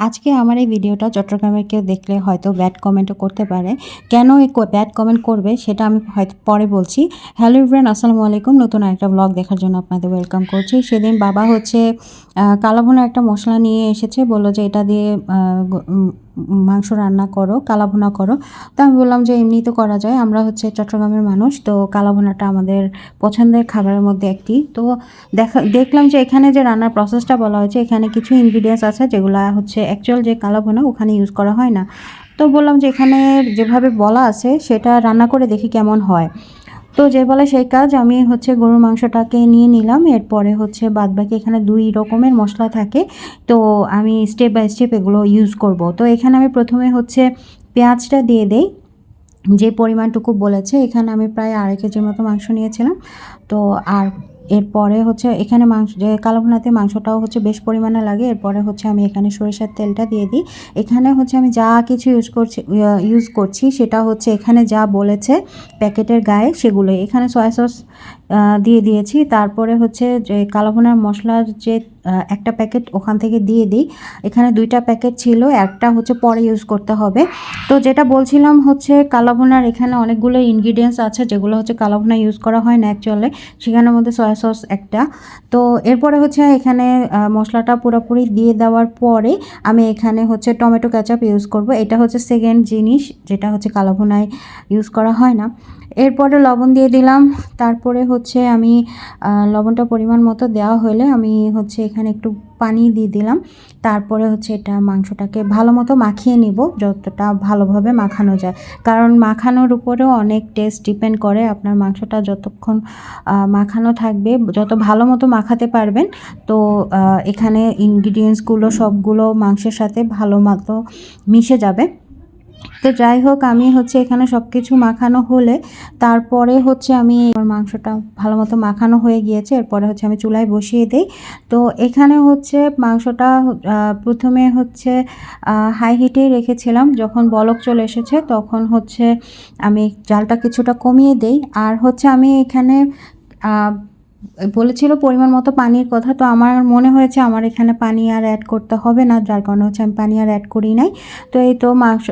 আজকে আমার এই ভিডিওটা চট্টগ্রামের কেউ দেখলে হয়তো ব্যাড কমেন্টও করতে পারে। কেন এই ব্যাড কমেন্ট করবে সেটা আমি হয়তো পরে বলছি। হ্যালো ফ্রেন্ড আসসালামু আলাইকুম। নতুন একটা ব্লগ দেখার জন্য আপনাদের ওয়েলকাম করছি। সেদিন বাবা হচ্ছে কালাভুনা একটা মশলা নিয়ে এসেছে। বলল যে এটা দিয়ে মাংস রান্না করো, কালাভুনা করো। তো আমি বললাম যে এমনি তো করা যায়, আমরা হচ্ছে চট্টগ্রামের মানুষ, তো কালাভুনাটা আমাদের পছন্দের খাবারের মধ্যে একটি। তো দেখা, দেখলাম যে এখানে যে রান্নার প্রসেসটা বলা হয়েছে, এখানে কিছু ইনগ্রিডিয়েন্টস আছে যেগুলো হচ্ছে অ্যাকচুয়াল যে কালাভুনা, ওখানে ইউজ করা হয় না। তো বললাম যে এখানে যেভাবে বলা আছে, সেটা রান্না করে দেখি কেমন হয়। তো যে বলে সেই কাজ, আমি হচ্ছে গরুর মাংসটাকে নিয়ে নিলাম। এরপরে হচ্ছে বাদবাকি এখানে দুই রকমের মশলা থাকে। তো আমি স্টেপ বাই স্টেপ এগুলো ইউজ করব। তো এখানে আমি প্রথমে হচ্ছে পেঁয়াজটা দিয়ে দেই। যে পরিমাণটুকু বলেছে, এখানে আমি প্রায় আড়াই কেজির মতো মাংস নিয়েছিলাম। তো আর এরপরে হচ্ছে এখানে মাংস, যে কালোভুনাতে মাংসটাও হচ্ছে বেশ পরিমাণে লাগে। এরপরে হচ্ছে আমি এখানে সরিষার তেলটা দিয়ে দিই। এখানে হচ্ছে আমি যা কিছু ইউজ করছি ইউজ করছি সেটা হচ্ছে এখানে যা বলেছে প্যাকেটের গায়ে সেগুলোই। এখানে সয়া সস দিয়ে দিয়েছি। তারপরে হচ্ছে যে কালোভুনার মশলার যে একটা প্যাকেট ওখান থেকে দিয়ে দিই। এখানে দুইটা প্যাকেট ছিল, একটা হচ্ছে পরে ইউজ করতে হবে। তো যেটা বলছিলাম হচ্ছে কালাভুনার এখানে অনেকগুলো ইনগ্রিডিয়েন্টস আছে, যেগুলো হচ্ছে কালাভুনা ইউজ করা হয় না অ্যাকচুয়ালি সেখানের মধ্যে সয়া সস একটা। তো এরপরে হচ্ছে এখানে মশলাটা পুরোপুরি দিয়ে দেওয়ার পরে আমি এখানে হচ্ছে টমেটো ক্যাচাপ ইউজ করব। এটা হচ্ছে সেকেন্ড জিনিস, যেটা হচ্ছে কালাভুনায় ইউজ করা হয় না। এরপরে লবণ দিয়ে দিলাম। তারপরে হচ্ছে আমি লবণটা পরিমাণ মতো দেওয়া হলে আমি হচ্ছে এখানে একটু পানি দিয়ে দিলাম। তারপরে হচ্ছে এটা মাংসটাকে ভালো মতো মাখিয়ে নিব, যতটা ভালোভাবে মাখানো যায়। কারণ মাখানোর উপরেও অনেক টেস্ট ডিপেন্ড করে আপনার মাংসটা যতক্ষণ মাখানো থাকবে, যত ভালো মতো মাখাতে পারবেন। তো এখানে ইনগ্রিডিয়েন্টসগুলো সবগুলো মাংসের সাথে ভালো মতো মিশে যাবে। তো যাই হোক, আমি হচ্ছে এখানে সব কিছু মাখানো হলে তারপরে হচ্ছে আমি আমার মাংসটা ভালো মতো মাখানো হয়ে গিয়েছে। এরপরে হচ্ছে আমি চুলায় বসিয়ে দিই। তো এখানে হচ্ছে মাংসটা প্রথমে হচ্ছে হাই হিটেই রেখেছিলাম। যখন বলক চলে এসেছে, তখন হচ্ছে আমি জালটা কিছুটা কমিয়ে দেই। আর হচ্ছে আমি এখানে বলেছিল পরিমাণ মতো পানির কথা, তো আমার মনে হয়েছে আমার এখানে পানি আর অ্যাড করতে হবে না, যার কারণে হচ্ছে আমি পানি আর অ্যাড করি নাই। তো এই তো মাংস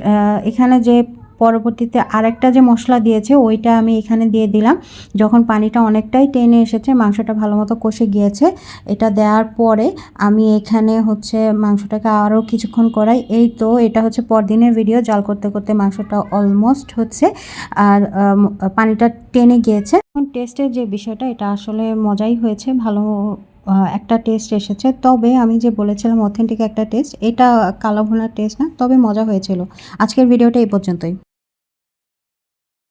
এখানে যে পরবর্তীতে আরেকটা যে মশলা দিয়েছে, ওইটা আমি এখানে দিয়ে দিলাম। যখন পানিটা অনেকটাই টেনে এসেছে, মাংসটা ভালো মতো কষে গিয়েছে, এটা দেওয়ার পরে আমি এখানে হচ্ছে মাংসটাকে আরও কিছুক্ষণ করাই। এই তো, এটা হচ্ছে পরদিনের ভিডিও জাল করতে করতে মাংসটা অলমোস্ট হচ্ছে, আর পানিটা টেনে গিয়েছে। টেস্টের যে বিষয়টা, এটা আসলে মজাই হয়েছে, ভালো একটা টেস্ট এসেছে। তবে আমি যে বলেছিলাম অথেন্টিক একটা টেস্ট এটা কালো ভুনার টেস্ট না, তবে মজা হয়েছিল। আজকের ভিডিওটা এই পর্যন্তই।